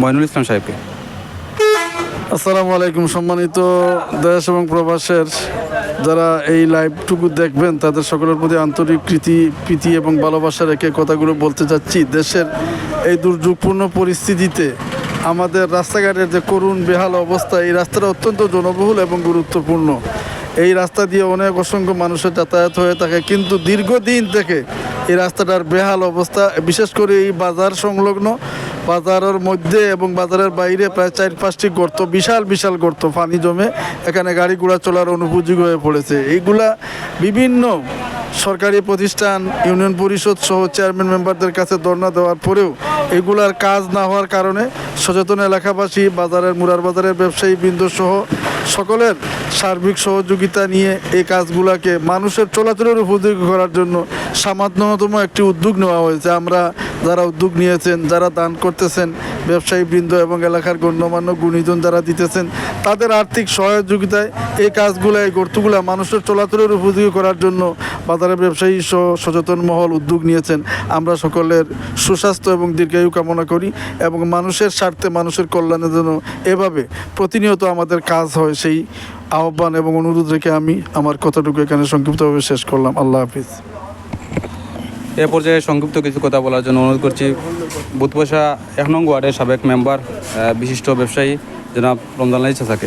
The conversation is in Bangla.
মইনুল ইসলাম সাহেবকে। আসসালামু আলাইকুম, সম্মানিত দেশ এবং প্রবাসের যারা এই লাইভটুকু দেখবেন, তাদের সকলের প্রতি আন্তরিক প্রীতি প্রীতি এবং ভালোবাসা রেখে কথাগুলো বলতে চাচ্ছি। দেশের এই দুর্যোগপূর্ণ পরিস্থিতিতে আমাদের রাস্তাঘাটের যে করুণ, বেহাল অবস্থা, এই রাস্তাটা অত্যন্ত জনবহুল এবং গুরুত্বপূর্ণ। এই রাস্তা দিয়ে অনেক অসংখ্য মানুষের যাতায়াত হয়ে থাকে, কিন্তু দীর্ঘদিন থেকে এই রাস্তাটার বেহাল অবস্থা, বিশেষ করে এই বাজার সংলগ্ন। বাজারের মধ্যে এবং বাজারের বাইরে প্রায় চার পাঁচটি গর্ত, বিশাল বিশাল গর্ত পানি জমে এখানে গাড়ি ঘোড়া চলার অনুপযোগী হয়ে পড়েছে। এইগুলা বিভিন্ন সরকারি প্রতিষ্ঠান, ইউনিয়ন পরিষদ সহ চেয়ারম্যান মেম্বারদের কাছে ধর্ণা দেওয়ার পরেও এগুলার কাজ না হওয়ার কারণে সচেতন এলাকাবাসী, বাজারের মুরার বাজারের ব্যবসায়ী বৃন্দ সহ সকলের সার্বিক সহযোগিতা নিয়ে এই কাজগুলোকে মানুষের চলাচলের উপযোগী করার জন্য সামান্যতম একটি উদ্যোগ নেওয়া হয়েছে। আমরা যারা উদ্যোগ নিয়েছেন, যারা দান করতেছেন ব্যবসায়ী বৃন্দ এবং এলাকার গণ্যমান্য গুণীজন যারা দিতেছেন, তাদের আর্থিক সহযোগিতায় এই কাজগুলো, এই গর্তগুলো মানুষের চলাচলের উপযোগী করার জন্য বাজারের ব্যবসায়ী সচেতন মহল উদ্যোগ নিয়েছেন। আমরা সকলের সুস্বাস্থ্য এবং দীর্ঘায়ু কামনা করি এবং মানুষের স্বার্থে মানুষের কল্যাণের জন্য এভাবে প্রতিনিয়ত আমাদের কাজ হয় সেই আহ্বান এবং অনুরোধ রেখে আমি আমার কথাটুকু এখানে সংক্ষিপ্তভাবে শেষ করলাম। আল্লাহ হাফিজ। এ পর্যায়ে সংক্ষিপ্ত কিছু কথা বলার জন্য অনুরোধ করছি। বুধবসা এক নং ওয়ার্ডের সাবেক মেম্বার বিশিষ্ট ব্যবসায়ী জনাব রমজান আলী চাচাকে।